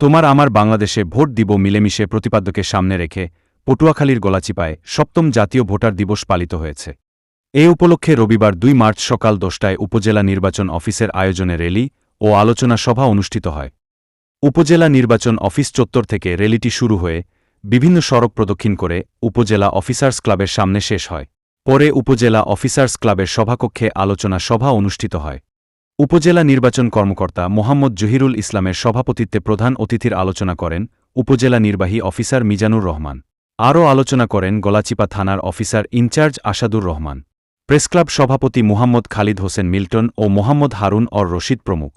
তোমার আমার বাংলাদেশে ভোট দিব মিলেমিশে প্রতিপাদ্যকে সামনে রেখে পটুয়াখালীর গলাচিপায় সপ্তম জাতীয় ভোটার দিবস পালিত হয়েছে। এ উপলক্ষে রবিবার দুই মার্চ সকাল দশটায় উপজেলা নির্বাচন অফিসের আয়োজনে র্যালি ও আলোচনা সভা অনুষ্ঠিত হয়। উপজেলা নির্বাচন অফিস চত্বর থেকে র্যালিটি শুরু হয়ে বিভিন্ন সড়ক প্রদক্ষিণ করে উপজেলা অফিসার্স ক্লাবের সামনে শেষ হয়। পরে উপজেলা অফিসার্স ক্লাবের সভাকক্ষে আলোচনা সভা অনুষ্ঠিত হয়। উপজেলা নির্বাচন কর্মকর্তা মোহাম্মদ জহিরুল ইসলামের সভাপতিত্বে প্রধান অতিথির আলোচনা করেন উপজেলা নির্বাহী অফিসার মিজানুর রহমান। আরও আলোচনা করেন গলাচিপা থানার officer in charge Asadur Rahman. Press club সভাপতি মুহাম্মদ খালিদ হোসেন মিল্টন ও মোহাম্মদ হারুন অর রশিদ প্রমুখ।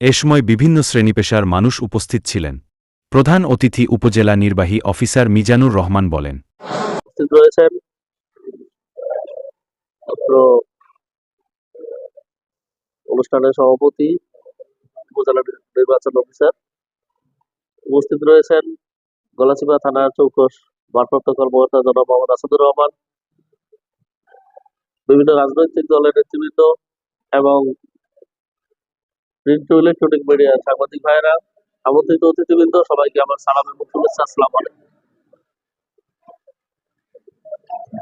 এ সময় বিভিন্ন শ্রেণীপেশার মানুষ উপস্থিত ছিলেন। প্রধান অতিথি উপজেলা নির্বাহী অফিসার মিজানুর রহমান বলেন। অনুষ্ঠানের সভাপতি, উপজেলা নির্বাচন অফিসার। উপস্থিত রয়েছেন গলাচিপা থানার চৌকস ভারপ্রাপ্ত কর্মকর্তা জনাব মোহাম্মদ আসাদুর রহমান। বিভিন্ন রাজনৈতিক দলের নেতৃবৃন্দ এবং প্রিন্ট ইলেকট্রনিক মিডিয়ার সাংবাদিক ভাইয়েরা, আমন্ত্রিত অতিথিবৃন্দ, সবাইকে আমার সালাম এবং শুভেচ্ছা আসসালাম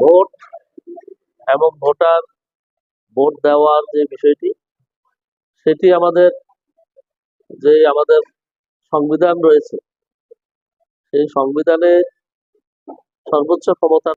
ভোট এবং ভোটার, ভোট দেওয়ার যে বিষয়টি সেটি আমাদের যে আমাদের সংবিধান রয়েছে সেই সংবিধানে সর্বোচ্চ ক্ষমতা